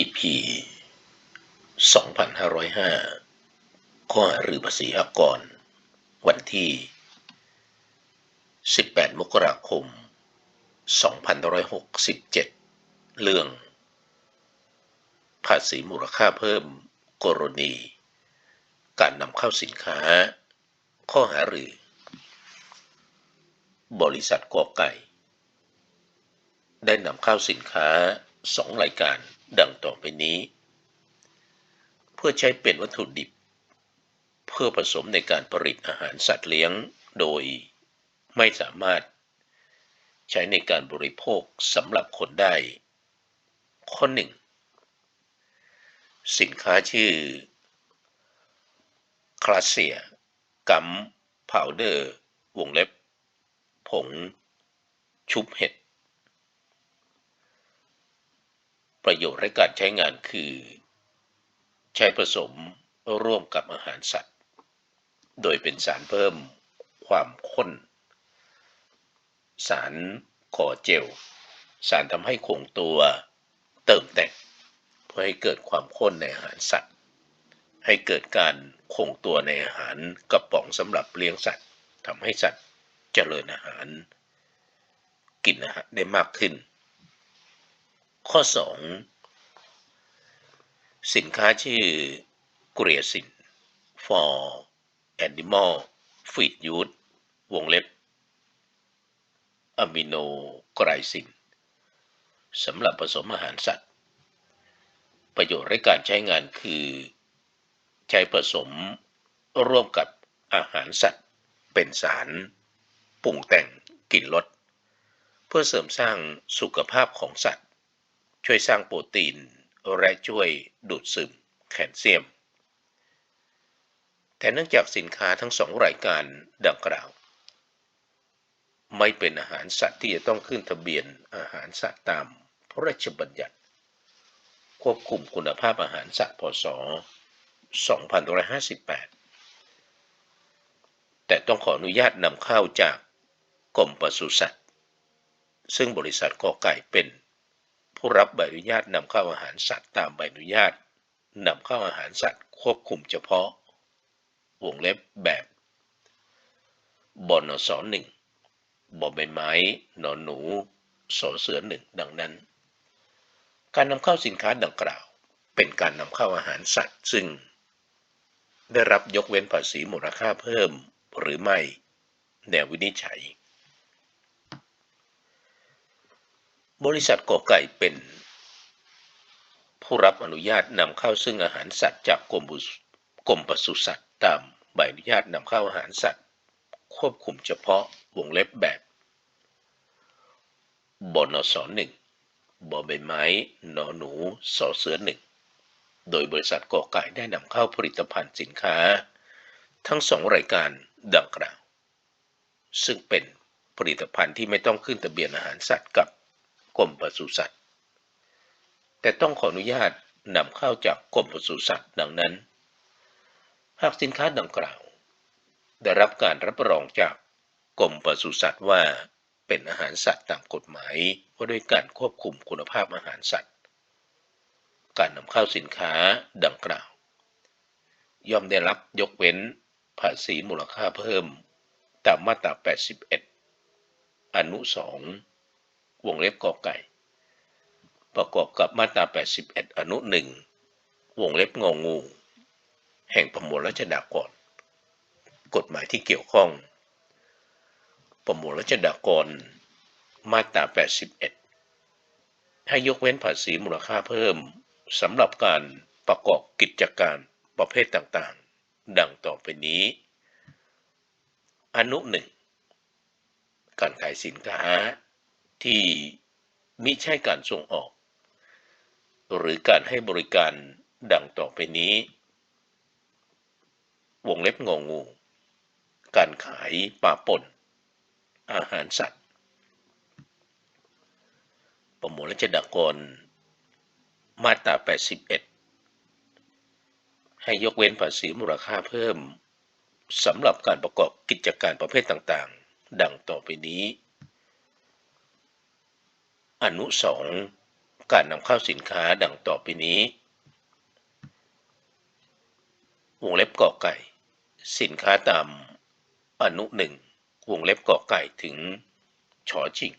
EP 2505 ข้อหารือภาษีอากร วันที่ 18 มกราคม 2567 เรื่อง ภาษีมูลค่าเพิ่ม กรณี การนำเข้าสินค้า ข้อหารือ บริษัทกอไก่ ได้นำเข้าสินค้าสองรายการ ดังต่อไปนี้ เพื่อใช้เป็นวัตถุดิบ เพื่อผสมในการผลิตอาหารสัตว์เลี้ยงโดยไม่สามารถใช้ในการบริโภคสำหรับคนได้ ข้อหนึ่งสินค้าชื่อคลาเซียกัมพาวเดอร์ วงเล็บ ผง ชุบเห็ด ประโยชน์และการใช้งานคือ ใช้ผสมร่วมกับอาหารสัตว์ โดยเป็นสารเพิ่มความข้น สารก่อเจล สารทำให้คงตัวเติมแต่งเพื่อให้เกิดความข้นในอาหารสัตว์ ให้เกิดการคงตัวในอาหารกระป๋องสำหรับเลี้ยงสัตว์ทำให้สัตว์เจริญอาหาร กินอาหารได้มากขึ้น ข้อ 2 สินค้าชื่อเกรียสิน for animal feed use วงเล็บอะมิโนไกลซินสำหรับผสมอาหารสัตว์ ประโยชน์และการใช้งานคือ ใช้ผสมร่วมกับอาหารสัตว์ เป็นสารปรุงแต่งกลิ่นรสเพื่อเสริมสร้างสุขภาพของสัตว์ ช่วยสร้างโปรตีน และช่วยดูดซึมแคลเซียม แต่เนื่องจากสินค้าทั้งสองรายการดังกล่าว ไม่เป็นอาหารสัตว์ที่จะต้องขึ้นทะเบียนอาหารสัตว์ตามพระราชบัญญัติ ควบคุมคุณภาพอาหารสัตว์พศ 2558 แต่ต้องขออนุญาตนำเข้าจากกรมปศุสัตว์ ซึ่งบริษัทกอไก่เป็น ผู้รับใบอนุญาตนำเข้าอาหารสัตว์ตามใบอนุญาตนำเข้าอาหารสัตว์ควบคุมเฉพาะ วงเล็บแบบบนสหนึ่งบอใบไม้นอนหนูสอเสือหนึ่งดังนั้น การนำเข้าสินค้าดังกล่าว เป็นการนำเข้าอาหารสัตว์ ซึ่ง ได้รับยกเว้นภาษีมูลค่าเพิ่มหรือไม่ แนววินิจฉัย บริษัทกอไก่เป็น ผู้รับอนุญาตนำเข้าซึ่งอาหารสัตว์จากกรมกรมปศุสัตว์ตามใบอนุญาตนำเข้าอาหารสัตว์ ควบคุมเฉพาะวงเล็บแบบบนสหนึ่งบอใบไม้นอหนูสอเสือหนึ่งโดยบริษัทกอไก่ได้นำเข้าผลิตภัณฑ์สินค้า ทั้งสองรายการดังกล่าว ซึ่งเป็นผลิตภัณฑ์ที่ไม่ต้องขึ้นทะเบียนอาหารสัตว์กับ กรมปศุสัตว์ แต่ต้องขออนุญาตนำเข้าจากกรมปศุสัตว์ดังนั้น หากสินค้าดังกล่าว ได้รับการรับรองจากกรมปศุสัตว์ว่าเป็นอาหารสัตว์ตามกฎหมายว่าด้วยการควบคุมคุณภาพอาหารสัตว์ การนำเข้าสินค้าดังกล่าว ย่อมได้รับยกเว้นภาษีมูลค่าเพิ่ม ตามมาตรา 81 อนุ 2 วงเล็บกอไก่ ประกอบกับมาตรา 81 อนุ1วงเล็บงองู แห่งประมวลรัชดากร กฎหมายที่เกี่ยวข้อง ประมวลรัชดากร มาตรา 81 ให้ยกเว้นภาษีมูลค่าเพิ่มสำหรับการประกอบกิจการประเภทต่างๆ ดังต่อไปนี้ อนุหนึ่งการขายสินค้า ที่มิใช่การส่งออก หรือการให้บริการดังต่อไปนี้ วงเล็บงองู การขายปลาป่น อาหารสัตว์ ประมวลรัชดากร มาตรา 81 ให้ยกเว้นภาษีมูลค่าเพิ่มสำหรับการประกอบกิจการประเภทต่างๆ ดังต่อไปนี้ อนุสองการนำเข้าสินค้าดังต่อไปนี้ วงเล็บกอไก่ สินค้าตามอนุหนึ่งวงเล็บกอไก่ถึงชอจิง